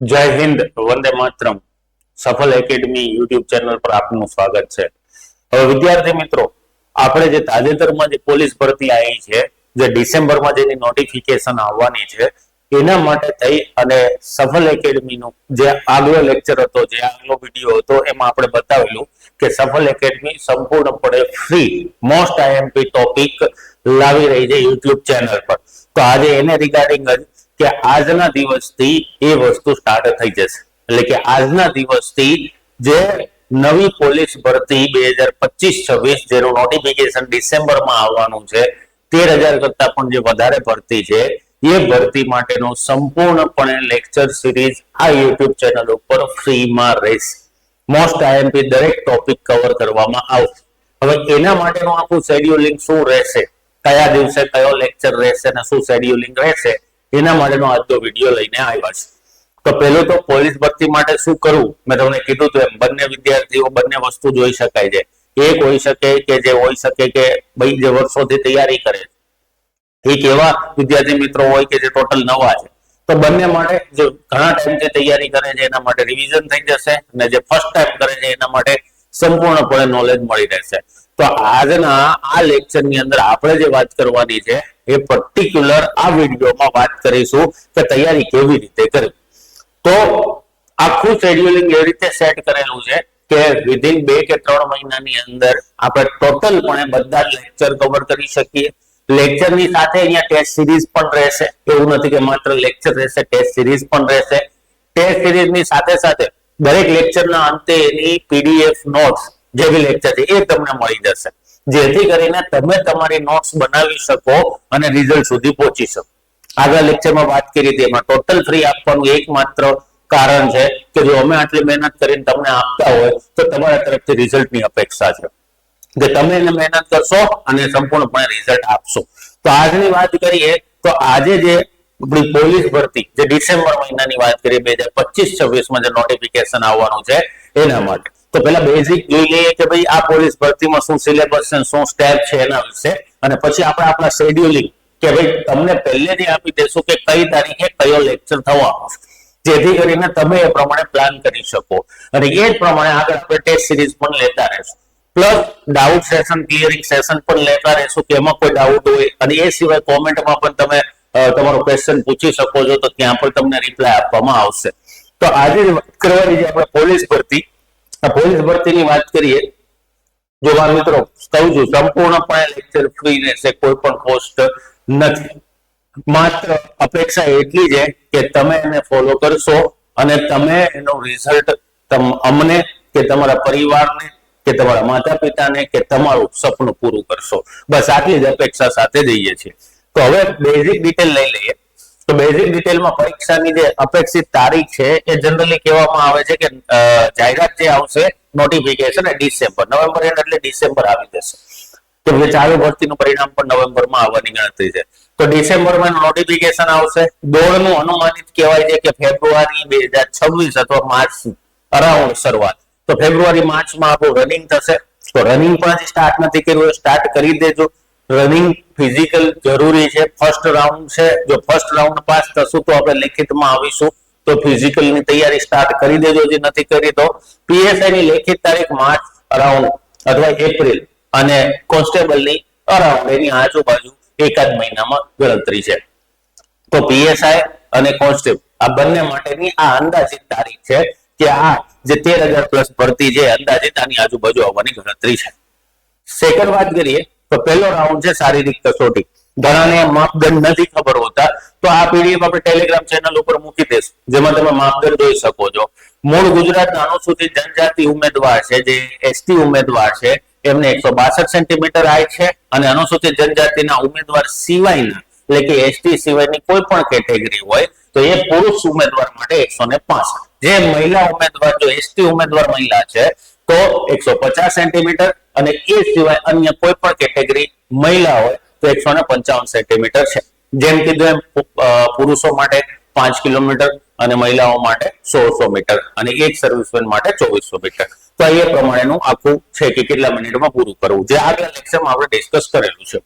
જય હિન્દ, વંદે માતરમ. સફળ academy YouTube channel પર આપનું સ્વાગત છે. હવે વિદ્યાર્થી મિત્રો, આપણે જે તાજેતરમાં જે પોલીસ ભરતી આવી છે, જે ડિસેમ્બરમાં જેની નોટિફિકેશન આવવાની છે, એના માટે થઈ અને સફળ એકેડમીનું જે આગલો લેક્ચર હતો, જે આગલો વીડિયો હતો, એમાં આપણે બતાવેલું કે સફળ એકેડમી સંપૂર્ણપણે ફ્રી મોસ્ટ આઈએમપી ટોપિક લાવી રહી છે યુટ્યુબ ચેનલ પર. તો આજે એને રિગાર્ડિંગ જ કે આજના દિવસથી એ વસ્તુ સ્ટાર્ટ થઈ જશે. એટલે કે આજના દિવસથી જે નવી પોલીસ ભરતી બે હજાર પચીસ છવ્વીસ જેનું નોટિફિકેશન ડિસેમ્બરમાં આવવાનું છે, તેર હજાર કરતા પણ જે વધારે ભરતી છે, એ ભરતી માટેનો સંપૂર્ણપણે લેક્ચર સિરીઝ આ યુટ્યુબ ચેનલ ઉપર ફ્રીમાં રહેશે. મોસ્ટ આઈએમપી દરેક ટોપિક કવર કરવામાં આવશે. હવે એના માટેનું આખું શેડ્યુલિંગ શું રહેશે? કયા દિવસે કયો લેક્ચર રહેશે અને શું શેડ્યુલિંગ રહેશે? એના માટેનો આજનો વીડિયો લઈને આવ્યા છે. તો પહેલું તો પોલીસ ભરતી માટે શું કરવું? મેં તમને કીધું હતું એમ બંને વિદ્યાર્થીઓ, બંને વસ્તુ જોઈ શકાય છે. એક હોઈ શકે કે જે હોઈ શકે કે ભાઈ જે વર્ષોથી તૈયારી કરે એક એવા વિદ્યાર્થી મિત્રો હોય કે જે ટોટલ નવા છે. તો બંને માટે જો ઘણા ટાઈમથી તૈયારી કરે છે, એના માટે રિવિઝન થઈ જશે અને જે ફર્સ્ટ ટાઈમ કરે છે, એના માટે સંપૂર્ણપણે નોલેજ મળી રહેશે. તો આજના આ લેક્ચરની અંદર આપણે જે વાત કરવાની છે એ પર્ટિક્યુલર આ વિડીયોમાં વાત કરીશું કે તૈયારી કેવી રીતે કરવી. તો આખું શેડ્યુલિંગ એવી રીતે સેટ કરેલું છે કે વિધિન બે કે ત્રણ મહિનાની અંદર આપણે ટોટલ પણ બધા લેક્ચર કવર કરી શકીએ. લેક્ચરની સાથે અહીંયા ટેસ્ટ સિરીઝ પણ રહેશે. એવું નથી કે માત્ર લેક્ચર રહેશે ટેસ્ટ સિરીઝ પણ રહેશે. ટેસ્ટ સિરીઝની સાથે સાથે દરેક લેક્ચરના અંતે એની પીડીએફ નોટ્સ જે બી લેક્ચર છે એ તમને મળી જશે. જેથી કરીને તમે તમારી નોટ્સ બનાવી શકો અને રિઝલ્ટ સુધી પહોંચી શકો. આગળ લેક્ચરમાં વાત કરી હતી એમાં ટોટલ ફ્રી આપવાનું એકમાત્ર કારણ છે કે જો અમે આટલી મહેનત કરીને તમને આપતા હોય તો તમારા તરફથી રિઝલ્ટની અપેક્ષા છે. કે તમે એને મહેનત કરશો અને સંપૂર્ણપણે રિઝલ્ટ આપશો. તો આજની વાત કરીએ તો આજે જે આપણી પોલીસ ભરતી, જે ડિસેમ્બર મહિનાની વાત કરીએ, બે હજાર પચીસ છવ્વીસમાં જે નોટિફિકેશન આવવાનું છે, એના માટે. તો પહેલા બેઝિક જોઈ લઈએ કે ભાઈ આ પોલીસ ભરતીમાં શું સિલેબસ છે શું સ્ટેપ છે એના વિશે. અને પછી આપણે આપણા શેડ્યુલિંગ કે ભાઈ તમને પહેલેથી આપી દેશું કે કઈ તારીખે કયો લેક્ચર થવાનો જેથી કરીને તમે એ પ્રમાણે પ્લાન કરી શકો. અને એ જ પ્રમાણે આગળ આપણે ટેસ્ટ સિરીઝ પણ લેતા રહેશું. Plus doubt session clearing session પણ લેતા રહેશું, કે એમાં કોઈ ડાઉટ હોય. અને એ સિવાય કોમેન્ટમાં પણ તમે તમારો ક્વેશ્ચન પૂછી શકો છો, તો ત્યાં પણ તમને રિપ્લાય આપવામાં આવશે. તો આજે કરવાની જે આપણે પોલીસ ભરતી. પોલીસ ભરતીની વાત કરીએ, જો મારા મિત્રો કહું છું, સંપૂર્ણપણે લેક્ચર ફ્રી રહેશે કોઈ પણ કોસ્ટ નથી. માત્ર અપેક્ષા એટલી છે કે તમે એને ફોલો કરશો અને તમે એનું રિઝલ્ટ અમને કે તમારા પરિવારને કે તમારા માતા પિતાને કે તમારું સપનું પૂરું કરશો. બસ આટલી જ અપેક્ષા સાથે જઈએ છીએ. તો હવે બેઝિક ડિટેલ લઈ લઈએ. તો બેઝિક ડિટેલમાં પરીક્ષાની જે અપેક્ષિત તારીખ છે, એ જનરલી કહેવામાં આવે છે કે જાહેરાત જે આવશે નોટિફિકેશન ડિસેમ્બર. નવેમ્બર એન્ડ એટલે ડિસેમ્બર આવી જશે. તો જે ચાલુ ભરતીનું પરિણામ પણ નવેમ્બરમાં આવવાની ગણતરી છે. તો ડિસેમ્બરમાં નોટિફિકેશન આવશે. દોડનું અનુમાનિત કહેવાય છે કે ફેબ્રુઆરી બે હજાર છવ્વીસ અથવા માર્ચ અરાઉન્ડ શરૂઆત. તો ફેબ્રુઆરી, માર્ચમાં આપણું રનિંગ થશે. તો રનિંગ પણ સ્ટાર્ટ નથી કર્યું સ્ટાર્ટ કરી દેજો. રનિંગ ફિઝિકલ જરૂરી છે. ફર્સ્ટ રાઉન્ડ છે. જો ફર્સ્ટ રાઉન્ડ પાસ થશું તો આપણે લેખિતમાં આવીશું. તો ફિઝિકલની તૈયારી સ્ટાર્ટ કરી દેજો. જે નથી કરી તો પીએસઆઈ ની લેખિત તારીખ માર્ચ અરાઉન્ડ અથવા એપ્રિલ અને કોન્સ્ટેબલની અરાઉન્ડ એની આજુબાજુ એકાદ મહિનામાં ગણતરી છે. તો પીએસઆઈ અને કોન્સ્ટેબલ આ બંને માટેની આ અંદાજિત તારીખ છે કે આ જે તેર હજાર પ્લસ ભરતી છે અંદાજિત આની આજુબાજુ આવવાની ગણતરી છે. સેકન્ડ વાત કરીએ તો પહેલો રાઉન્ડ છે શારીરિક કસોટી. ઘણાને માપદંડ નથી ખબર હોતા, તો આ પીડીએફ આપણે ટેલિગ્રામ ચેનલ ઉપર મૂકી દઈશું, જેમાં તમે માપદંડ જોઈ શકો છો. મૂળ ગુજરાતના અનુસૂચિત જનજાતિ ઉમેદવાર છે, જે એસટી ઉમેદવાર છે, એમને એકસો બાસઠ સેન્ટીમીટર હાઈટ છે, અને અનુસૂચિત જનજાતિના ઉમેદવાર સિવાયના, એટલે કે એસટી સિવાયની કોઈ પણ કેટેગરી હોય, તો એ પુરુષ ઉમેદવાર માટે એકસો ને જે મહિલા ઉમેદવાર, જો એસટી ઉમેદવાર મહિલા છે, તો એકસો પચાસ સેન્ટીમીટર અને એ સિવાય અન્ય કોઈ પણ કેટેગરી મહિલા હોય, તો એકસો ને પંચાવન સેન્ટીમીટર છે. જેમ કીધું એમ પુરુષો માટે પાંચ કિલોમીટર અને મહિલાઓ માટે સોળસો મીટર અને એક સર્વિસમેન માટે ચોવીસો મીટર. તો એ પ્રમાણેનું આખું છે કે કેટલા મિનિટમાં પૂરું કરવું. જે આગલા લેક્ચરમાં આપણે ડિસ્કસ કરેલું છે.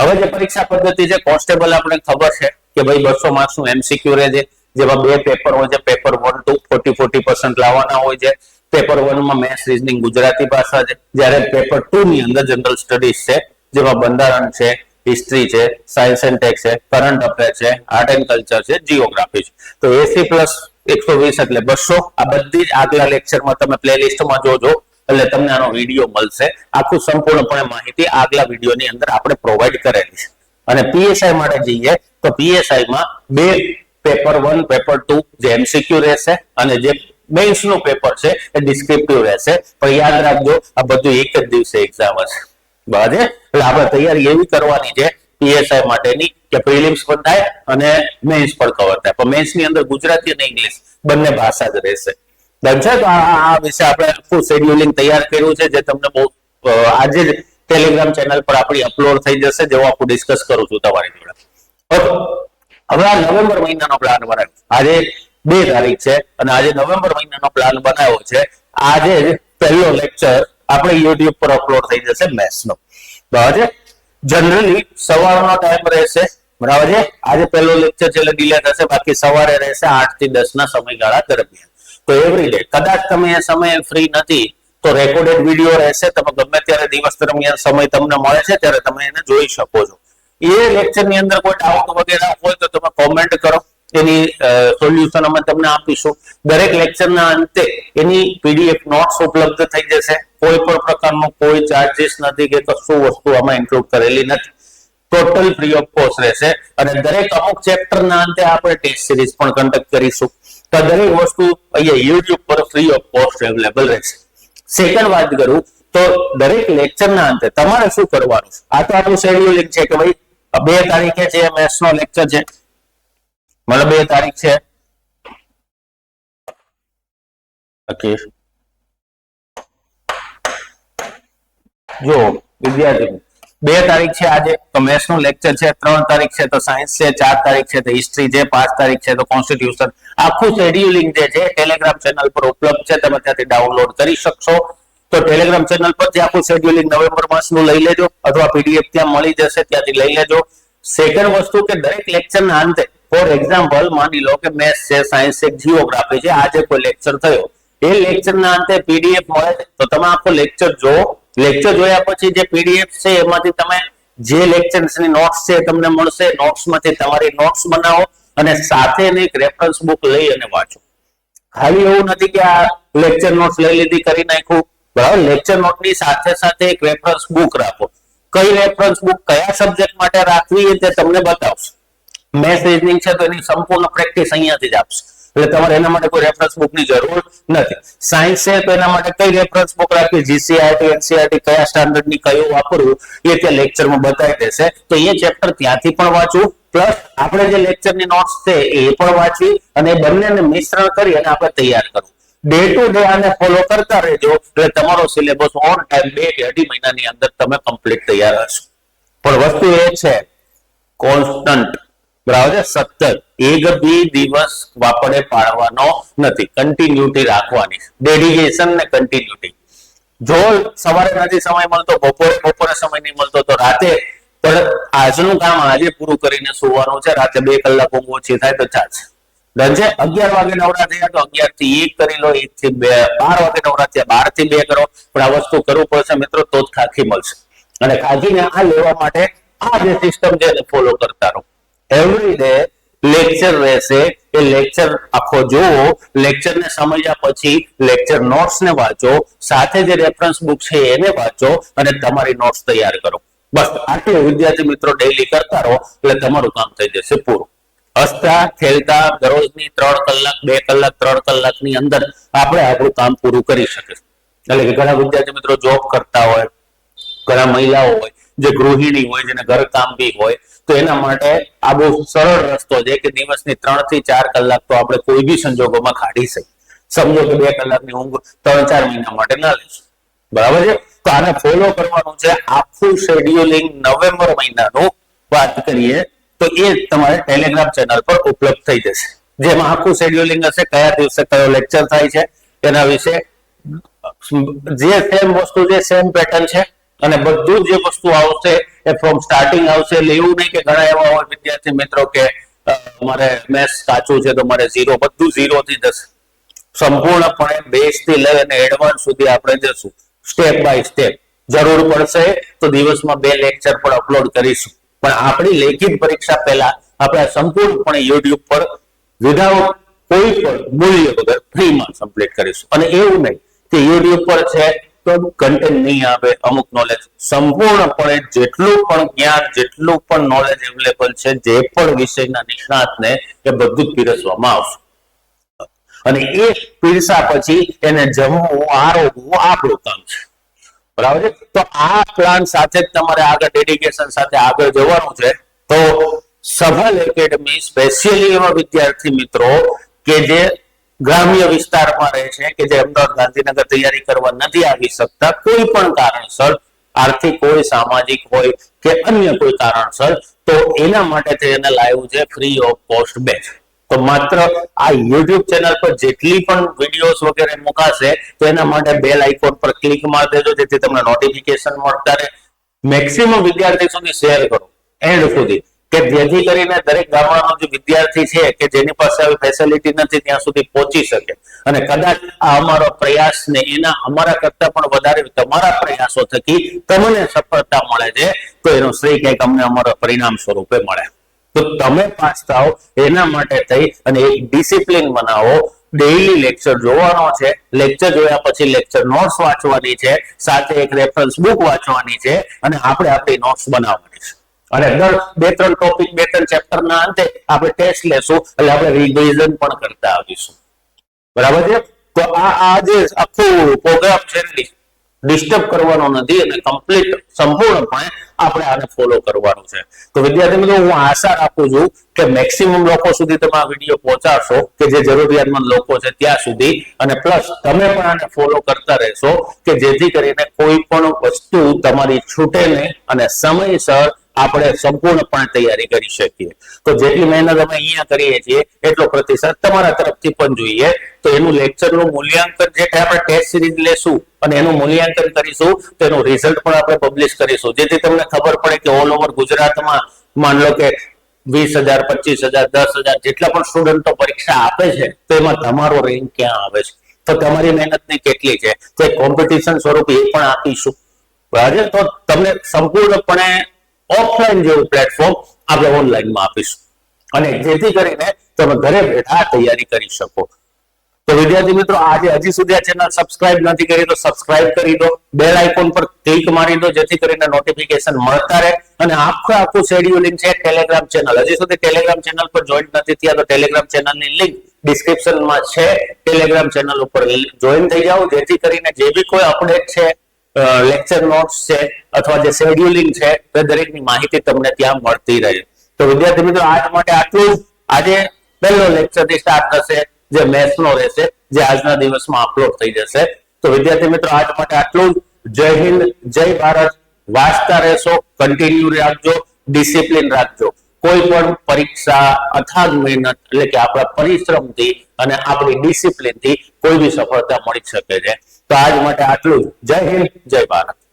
હવે જે પરીક્ષા પદ્ધતિ છે, કોન્સ્ટેબલ આપણે ખબર છે કે ભાઈ બસો માર્ક્સનું એમસીક્યુ રહે છે. જેમાં બે પેપર હોય છે, paper one, two, forty forty percent લાવવાના હોય છે. પેપર વનમાં મેથ્સ રીઝનિંગ ગુજરાતી ભાષા છે. જ્યારે પેપર ટુ ની અંદર જનરલ સ્ટડીઝ છે, જેમાં બંધારણ છે, હિસ્ટ્રી છે, સાયન્સ એન્ડ ટેક છે, કરંટ અફેર છે, આર્ટ એન્ડ કલ્ચર છે, જીઓગ્રાફી છે. તો એસી પ્લસ એકસો વીસ એટલે બસો. આ બધી જ આગલા લેક્ચરમાં તમે પ્લેલિસ્ટમાં જોજો, એટલે તમને આનો વીડિયો મળશે. આખું સંપૂર્ણપણે માહિતી આગલા વિડીયોની અંદર આપણે પ્રોવાઈડ કરેલી છે. અને પીએસઆઈ માટે જઈએ, તો પીએસઆઈ માં બે પેપર વન, પેપર ટુ જે એમસીક્યુ રહેશે અને જે મેઇન્સનું પેપર છે, એ ડિસ્ક્રિપ્ટિવ રહેશે. પણ યાદ રાખજો, આ બધું એક જ દિવસે એક્ઝામ હશે. બરાબર એટલે આપણે તૈયારી એવી કરવાની છે પીએસઆઈ માટેની, કે પ્રિલિમ્સ પણ થાય અને મેન્સ પણ કવર થાય. પણ મેન્સની અંદર ગુજરાતી અને ઇંગ્લિશ બંને ભાષા જ રહેશે. છે? તો આ વિશે આપણે આખું શેડ્યુલિંગ તૈયાર કર્યું છે, જે તમને બહુ આજે જ ટેલિગ્રામ ચેનલ પર આપણી અપલોડ થઈ જશે, જેવું આખું ડિસ્કસ કરું છું તમારી જોડે. હવે આ નવેમ્બર મહિનાનો પ્લાન બનાવ્યો. આજે બે તારીખ છે અને આજે નવેમ્બર મહિનાનો પ્લાન બનાવ્યો છે. આજે જ પહેલો લેક્ચર આપણે યુટ્યુબ પર અપલોડ થઈ જશે મેથ્સનો. બરાબર જનરલી સવારનો ટાઈમ રહેશે. બરાબર છે? આજે પહેલો લેક્ચર છે એટલે ડિલે થશે બાકી સવારે રહેશે આઠથી દસ ના સમયગાળા દરમિયાન. તો એવરી ડે કદાચ તમે એ સમયે ફ્રી નથી, તો રેકોર્ડેડ વીડિયો રહેશે. તમે ગમે ત્યારે દિવસ દરમિયાન સમય તમને મળે છે, ત્યારે તમે એને જોઈ શકો છો. એ લેક્ચરની અંદર કોઈ ડાઉટ વગેરે હોય તો તમે કોમેન્ટ કરો. એની સોલ્યુશન અમે તમને આપીશું. દરેક લેક્ચરના અંતે એની પીડીએફ નોટ્સ ઉપલબ્ધ થઈ જશે. કોઈ પણ પ્રકારનો કોઈ ચાર્જીસ નથી કે કશું વસ્તુ આમાં ઇન્ક્લુડ કરેલી નથી. ટોટલ ફ્રી ઓફ કોસ્ટ રહેશે. અને દરેક અમુક ચેપ્ટર ના અંતે આપણે ટેસ્ટ સિરીઝ પણ કન્ડક્ટ કરીશું. તો દરેક વસ્તુ અહીંયા યુટ્યુબ પર ફ્રી ઓફ કોસ્ટ અવેલેબલ રહેશે. સેકન્ડ વાત કરું, તો દરેક લેક્ચરના અંતે તમારે શું કરવાનું? આ તો આપણું શેડ્યુલિંગ છે કે ભાઈ, બે તારીખે છે મેથ્સ નો લેક્ચર છે. મતલબ બે તારીખ છે? ઓકે જો વિદ્યાર્થી બે તારીખ છે આજે તો મેથ્સનું લેક્ચર છે ત્રણ તારીખ છે તો સાયન્સ છે ચાર તારીખ છે તો હિસ્ટ્રી છે પાંચ તારીખ છે તો કોન્સ્ટિટ્યુશન આખું શેડ્યુલિંગ જે છે ટેલિગ્રામ ચેનલ પર ઉપલબ્ધ છે તમે ત્યાંથી ડાઉનલોડ કરી શકશો. તો ટેલિગ્રામ ચેનલ પરથી આખું શેડ્યુલિંગ નવેમ્બર માસનું લઈ લેજો અથવા પીડીએફ ત્યાં મળી જશે ત્યાંથી લઈ લેજો. સેકન્ડ વસ્તુ કે દરેક લેક્ચરના અંતે ફોર એક્ઝામ્પલ માની લો કે મેથ્સ છે, સાયન્સ છે, જીઓગ્રાફી છે, આજે કોઈ લેક્ચર થયો. એ લેક્ચરના અંતે પીડીએફ મળે તો તમે આખો લેક્ચર જો લેક્ચર જોયા પછી જે પીડીએફ છે, એમાંથી તમે જે લેક્ચર્સની નોટ્સ છે તમને મળશે. નોટ્સમાંથી તમારી નોટ્સ બનાવો અને સાથે એક રેફરન્સ બુક લઈ અને વાંચો. ખાલી એવું નથી કે આ લેક્ચર નોટ્સ લઈ લીધી, કરી નાખ્યું. બરાબર? લેક્ચર નોટની સાથે સાથે એક રેફરન્સ બુક રાખો. કઈ રેફરન્સ બુક કયા સબ્જેક્ટ માટે રાખવી એ તે તમને બતાવશે. મેથ્સ રીઝનિંગ છે તો એની સંપૂર્ણ પ્રેક્ટિસ અહીંયાથી જ આપશે. એટલે તમારે એના માટે કોઈ રેફરન્સ બુકની જરૂર નથી. સાયન્સ છે તો એના માટે કઈ રેફરન્સ બુક રાખવી? જીસીઆરટી એનસીઆરટી કયા સ્ટાન્ડર્ડની કયું વાપરવું? એ ત્યાં લેક્ચરમાં બતાવી દેશે. તો એ ચેપ્ટર ત્યાંથી પણ વાંચવું. પ્લસ આપણે જે લેક્ચરની નોટ્સ છે એ પણ વાંચવી અને એ બંનેને મિશ્રણ કરી અને આપણે તૈયાર કરવું. ડે ટુ ડે આને ફોલો કરતા રહેજો. એટલે તમારો સિલેબસ ઓન ટાઈમ બે કે અઢી મહિનાની અંદર તમે કમ્પ્લીટ તૈયાર હશો. પણ વસ્તુ એ છે કોન્સ્ટન્ટ બરાબર છે? સત્તર એક બી દિવસ વાપરે પાડવાનો નથી. કન્ટિન્યુટી રાખવાની. ડેડિકેશન ને કન્ટિન્યુટી જો સવારે નથી સમય મળતો, બપોરે બપોરે સમય નહીં મળતો, તો રાતે પણ આજનું કામ આજે પૂરું કરીને સુવાનું છે. રાતે બે કલાક ઊંઘ ઓછી થાય તો ચાલશે છે, અગિયાર વાગે નવરા થયા તો અગિયારથી એક કરી લો એક થી બે, બાર વાગે નવરા થયા બારથી બે કરો. પણ આ વસ્તુ કરવું પડશે મિત્રો, તો જ ખાખી મળશે. અને ખાખીને આ લેવા માટે આ જે સિસ્ટમ છે ફોલો કરતા રહો. એવરી ડે લેક્ચર રહેશે એ લેક્ચર આખો જોવો લેક્ચરને સમજ્યા પછી લેક્ચર નોટ્સને વાંચો, સાથે જે રેફરન્સ બુક છે એને વાંચો અને તમારી નોટ્સ તૈયાર કરો. બસ, આટલું વિદ્યાર્થી મિત્રો ડેઈલી કરતા રહો, એટલે તમારું કામ થઈ જશે પૂરું. હસતા, ખેલતા, દરરોજની ત્રણ કલાક, બે કલાક, ત્રણ કલાકની અંદર આપણે આપણું કામ પૂરું કરી શકીશું. એટલે કે ઘણા વિદ્યાર્થી મિત્રો જોબ કરતા હોય, ઘણા મહિલાઓ હોય જે ગૃહિણી હોય, જેને ઘર બી હોય, તો એના માટે આ બહુ સરળ રસ્તો છે કે દિવસની ત્રણથી ચાર કલાક તો આપણે કોઈ બી સંજોગોમાં કાઢી શકીએ. સમજો કે બે કલાકની ઊંઘ ત્રણ ચાર મહિના માટે ના લઈશું બરાબર છે? તો આને ફોલો કરવાનું છે આખું શેડ્યુલિંગ નવેમ્બર મહિનાનું વાત કરીએ, તો એ તમારે ટેલિગ્રામ ચેનલ પર ઉપલબ્ધ થઈ જશે. જેમાં આખું શેડ્યુલિંગ હશે, કયા દિવસે કયો લેક્ચર થાય છે, એના વિશે જે સેમ વસ્તુ છે સેમ પેટર્ન છે. અને બધું જે વસ્તુ આવશે એ ફ્રોમ સ્ટાર્ટિંગ આવશે. એટલે એવું નહીં કે ઘણા એવા હોય વિદ્યાર્થી મિત્રો કે મારે મેથ્સ કાચું છે તો મારે ઝીરો બધું ઝીરો થી જશે. સંપૂર્ણપણે બેઝથી લઈ અને એડવાન્સ સુધી આપણે જશું. સ્ટેપ બાય સ્ટેપ જરૂર પડશે તો દિવસમાં બે લેક્ચર પણ અપલોડ કરીશું. પણ આપણી લેખિત પરીક્ષા પહેલા આપણે સંપૂર્ણપણે યુટ્યુબ પર વિધાઉટ કોઈ પણ મૂલ્ય વગર ફ્રીમાં કમ્પ્લીટ કરીશું. અને એવું નહીં કે યુટ્યુબ પર છે કન્ટેન્ટ નહીં આવે, અમુક નોલેજ સંપૂર્ણપણે જેટલું પણ જ્ઞાન, જેટલું પણ નોલેજ અવેલેબલ છે, જે પણ વિષયના નિષ્ણાતને એ બધું જ પીરસવામાં આવશે. અને એ પીરસા પછી એને જમવું, આરોગવું આપણું કામ છે. બરાબર છે? તો આ પ્લાન સાથે જ તમારે આગળ ડેડિકેશન સાથે આગળ જવાનું છે. તો સફલ એકેડમી સ્પેશિયલી એવા વિદ્યાર્થી મિત્રો કે જે ગ્રામ્ય વિસ્તારમાં રહે છે કે જે અમદાવાદ ગાંધીનગર તૈયારી કરવા નથી આવી શકતા કોઈ પણ કારણસર, આર્થિક હોય, સામાજિક હોય કે અન્ય કોઈ કારણસર, તો એના માટે તેને લાવ્યું છે ફ્રી ઓફ કોસ્ટ બેચ તો માત્ર આ યુટ્યુબ ચેનલ પર જેટલી પણ વિડીયોઝ વગેરે મુકાશે, તો એના માટે બેલ આઇકોન પર ક્લિક મારી દેજો, જેથી તમને નોટિફિકેશન મળતા રહે. મેક્સિમમ વિદ્યાર્થી સુધી શેર કરો એન્ડ સુધી. કે જેથી કરીને દરેક ગામડાનો જે વિદ્યાર્થી છે કે જેની પાસે આવી ફેસિલિટી નથી, ત્યાં સુધી પહોંચી શકે. અને કદાચ આ અમારો પ્રયાસ ને એના અમારા કરતા પણ વધારે તમારા પ્રયાસો થકી તમને સફળતા મળે છે, તો એનો શ્રેય કંઈક અમને અમારો પરિણામ સ્વરૂપે મળે. તો તમે પાસ થાઓ એના માટે થઈ અને એક ડિસિપ્લિન બનાવો. ડેઈલી લેક્ચર જોવાનો છે. લેક્ચર જોયા પછી લેક્ચર નોટ્સ વાંચવાની છે. સાથે એક રેફરન્સ બુક વાંચવાની છે. અને આપણે આપણી નોટ્સ બનાવવાની છે. અને દર બે, ત્રણ ટોપિક બે, ત્રણ ચેપ્ટર ના અંતે આપણે ટેસ્ટ લેશું એટલે આપણે રિવિઝન પણ કરતા આવીશું. બરાબર છે? તો આ આ જે આખું પ્રોગ્રામ છે ડિસ્ટર્બ કરવાનો નથી અને કમ્પ્લીટ સંપૂર્ણપણે આપણે આને ફોલો કરવાનું છે. તો વિદ્યાર્થી મિત્રો, હું આશા રાખું છું કે મેક્સિમમ લોકો સુધી તમે આ વીડિયો પહોંચાડશો, કે જે જરૂરિયાતમંદ લોકો છે ત્યાં સુધી. અને પ્લસ તમે પણ આને ફોલો કરતા રહેશો, કે જેથી કરીને કોઈ પણ વસ્તુ તમારી છૂટે નહીં અને સમયસર આપણે સંપૂર્ણપણે તૈયારી કરી શકીએ. તો જેટલી મહેનત અમે અહીંયા કરીએ છીએ, એટલો પ્રતિસાદ તમારા તરફથી પણ જોઈએ. તો એનું લેક્ચરનું મૂલ્યાંકન જે આપણે ટેસ્ટ સિરીઝ લેશું અને એનું મૂલ્યાંકન કરીશું, તેનું રિઝલ્ટ પણ આપણે પબ્લિશ કરીશું. જેથી તમને ખબર પડે કે ઓલ ઓવર ગુજરાતમાં માન લો કે વીસ હજાર, પચીસ હજાર, દસ હજાર જેટલા પણ સ્ટુડન્ટો પરીક્ષા આપે છે, તો એમાં તમારો રેન્ક ક્યાં આવે છે? તો તમારી મહેનતની કેટલી છે? તો કોમ્પિટિશન સ્વરૂપે એ પણ આપીશું. બરાબર તો તમને સંપૂર્ણપણે ઓફલાઈન જેવું પ્લેટફોર્મ આપણે ઓનલાઈનમાં આપીશું. અને જેથી કરીને તમે ઘરે બેઠા તૈયારી કરી શકો. તો વિદ્યાર્થી મિત્રો, આજે હજી સુધી આ ચેનલ સબસ્ક્રાઇબ નથી કરી તો સબસ્ક્રાઇબ કરી દો. બેલ આઇકોન પર ક્લિક મારી દો, જેથી કરીને નોટિફિકેશન મળતા રહે. અને આખું આખું શેડ્યુલિંગ છે ટેલિગ્રામ ચેનલ હજી સુધી ટેલિગ્રામ ચેનલ પર જોઈન નથી થયા તો ટેલિગ્રામ ચેનલની લિંક ડિસ્ક્રિપ્શનમાં છે. ટેલિગ્રામ ચેનલ ઉપર જોઈન થઈ જાઓ. જેથી કરીને જે બી કોઈ અપડેટ છે લેક્ચર નોટ્સ છે અથવા જે શેડ્યુલિંગ છે તે દરેકની માહિતી તમને ત્યાં મળતી રહે. તો વિદ્યાર્થી મિત્રો, આજ માટે આટલું જ. આજે પહેલો લેક્ચરથી સ્ટાર્ટ થશે, જે મેથ્સ નો રહેશે, જે આજના દિવસમાં અપલોડ થઈ જશે. તો વિદ્યાર્થી મિત્રો, આજ માટે આટલું જ. જય હિન્દ, જય ભારત. વાંચતા રહેશો કન્ટિન્યુ રાખજો ડિસિપ્લિન રાખજો. કોઈ પણ પરીક્ષા, અથાગ મહેનત એટલે કે આપણા પરિશ્રમથી અને આપણી ડિસિપ્લિનથી કોઈ બી સફળતા મળી શકે છે. તો આજ માટે આટલું જય હિન્દ જય ભારત.